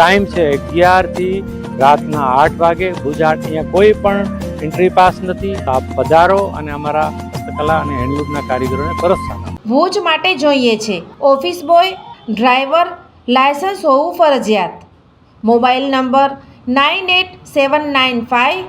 Time છે અગિયારથી રાતના આઠ વાગે. ગુજરાત અહીંયા કોઈ પણ એન્ટ્રી પાસ નથી. આપ પધારો અને અમારા હસ્તકલા અને હેન્ડલૂમના કારીગરોને પ્રોત્સાહન ભુજ માટે જોઈએ છે. ઓફિસ બોય ડ્રાઈવર લાયસન્સ હોવું ફરજિયાત. Mobile number nine eight seven nine five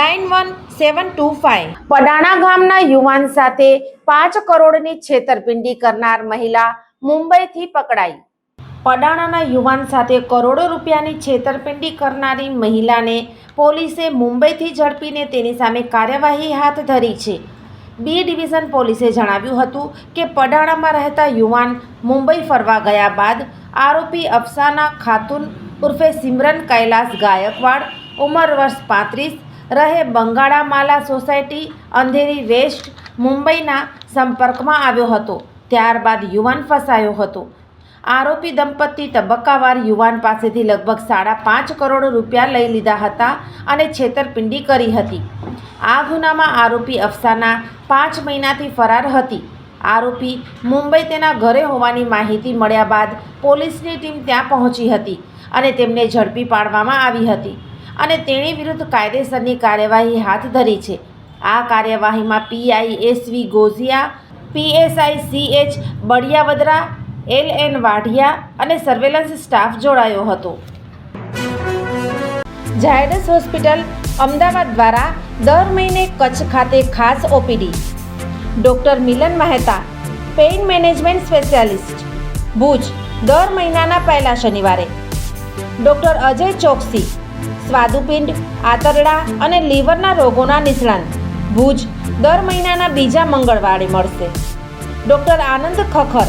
nine one seven two five Padana ગામના યુવાન સાથે પાંચ કરોડની છેતરપિંડી કરનાર મહિલા મુંબઈથી પકડાઈ. પડાણાના યુવાન સાથે કરોડો રૂપિયાની છેતરપિંડી કરનારી મહિલાને પોલીસે મુંબઈથી ઝડપીને તેની સામે કાર્યવાહી હાથ ધરી છે. બી ડિવિઝન પોલીસે જણાવ્યું હતું કે પડાણામાં રહેતા યુવાન મુંબઈ ફરવા ગયા બાદ આરોપી અફસાના ખાતુન ઉર્ફે સિમરન કૈલાસ ગાયકવાડ, ઉંમર વર્ષ પાંત્રીસ, રહે બંગાળામાલા સોસાયટી, અંધેરી વેસ્ટ, મુંબઈના સંપર્કમાં આવ્યો હતો. ત્યારબાદ યુવાન ફસાયો હતો. આરોપી દંપતી તબક્કાવાર યુવાન પાસેથી લગભગ સાડા પાંચ કરોડ રૂપિયા લઈ લીધા હતા અને છેતરપિંડી કરી હતી. આ ગુનામાં આરોપી અફસાના પાંચ મહિનાથી ફરાર હતી. આરોપી મુંબઈ તેના ઘરે હોવાની માહિતી મળ્યા બાદ પોલીસની ટીમ ત્યાં પહોંચી હતી અને તેમને ઝડપી પાડવામાં આવી હતી અને તેણી વિરુદ્ધ કાયદેસરની કાર્યવાહી હાથ ધરી છે. આ કાર્યવાહીમાં PI SV Gojiya PSI CH Baliyavadara L N Vadhiya અને સર્વેલન્સ સ્ટાફ જોડાયો હતો. ઝાયડસ હોસ્પિટલ અમદાવાદ દ્વારા દર મહિને કચ્છ ખાતે ખાસ OPD. Doctor Milan Mehta, pain management specialist. Bhuj, દર મહિનાના પહેલા શનિવારે. ડૉક્ટર અજય ચોકસી, સ્વાદુપિંડ, આંતરડા અને લીવરના રોગોના નિષ્ણાંત. ભુજ, દર મહિનાના બીજા મંગળવારે મળશે. Doctor Anand Khakhar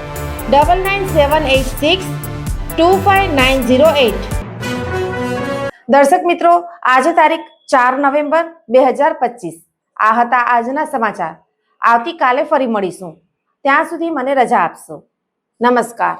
Double nine seven eight six two five nine zero eight દર્શક મિત્રો, આજે તારીખ ચાર નવેમ્બર બે હજાર પચીસ. આ હતા આજના સમાચાર. આવતીકાલે ફરી મળીશું. ત્યાં સુધી મને રજા આપશો. નમસ્કાર.